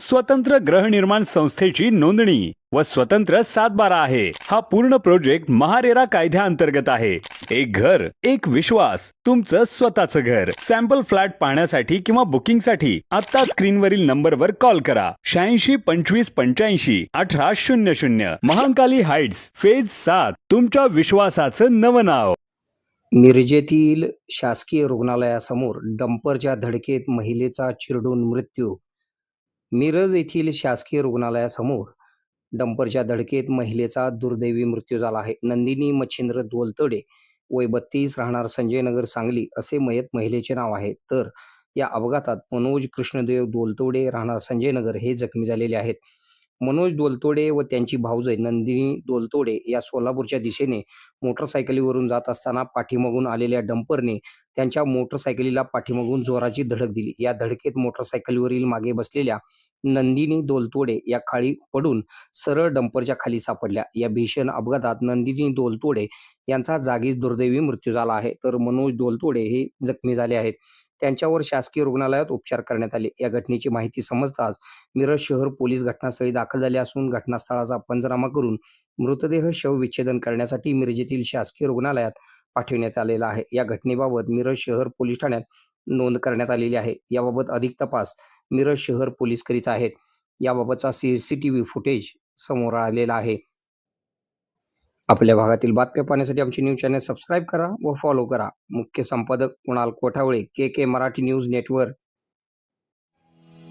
स्वतंत्र गृहनिर्माण संस्थेची नोंदणी व स्वतंत्र सातबारा आहे. हा पूर्ण प्रोजेक्ट महारेरा कायद्याअंतर्गत आहे. एक घर एक विश्वास तुमचं स्वतःचं घर. सॅम्पल फ्लॅट पाहण्यासाठी किंवा बुकिंगसाठी आता स्क्रीनवरील नंबरवर कॉल करा. शहाऐंशी पंचवीस पंच्याऐंशी अठरा शून्य शून्य. महाकाली हाइट्स फेज सात तुमच्या विश्वासाचं नवं नाव. मिरजेतील शासकीय रुग्णालयासमोर डंपरच्या धडकेत महिलेचा चिरडून मृत्यू मिरज येथील शासकीय रुग्णालयासमोर डंपरच्या धडकेत महिलेचा दुर्दैवी मृत्यू झाला आहे. नंदिनी मच्छिंद्र दोलतडे वय बत्तीस राहणार संजय नगर सांगली असे मयत महिलेचे नाव आहे. तर या अपघातात मनोज कृष्णदेव दोलतोडे राहणार संजय नगर हे जखमी झालेले आहेत. मनोज दोलतोडे व त्यांची भाऊजय नंदिनी दोलतोडे या सोलापूरच्या दिशेने मोटरसायकलीवरून जात असताना पाठीमागून आलेल्या डंपरने त्यांच्या मोटरसायकलीला पाठीमागून जोराची धडक दिली. या धडकेत मोटरसायकलवरील मागे बसलेल्या नंदिनी दोलतोडे या खाली पडून सरळ डंपरच्या खाली सापडल्या. या भीषण अपघातात नंदिनी दोलतोडे यांचा जागीच दुर्दैवी मृत्यू झाला आहे. तर मनोज दोलतोडे हे जखमी झाले आहेत. त्यांच्यावर शासकीय रुग्णालयात उपचार करण्यात आले. या घटनेची माहिती समजताच मिरज शहर पोलीस घटनास्थळी दाखल झाले असून घटनास्थळाचा पंचनामा करून मृतदेह शवविच्छेदन करण्यासाठी मिरजेतील शासकीय रुग्णालयात पाठविण्यात आलेला आहे. या घटनेबाबत मिरज शहर पोलीस ठाण्यात नोंद करण्यात आलेली आहे. याबाबत अधिक तपास मिरज शहर पोलीस करीत आहेत. याबाबतचा सीसीटीव्ही फुटेज समोर आलेला आहे. आपल्या भागातील बातम्या पाहण्यासाठी आमचे न्यूज चॅनल सबस्क्राईब करा व फॉलो करा. मुख्य संपादक Kunal Kothawale K K Marathi news network.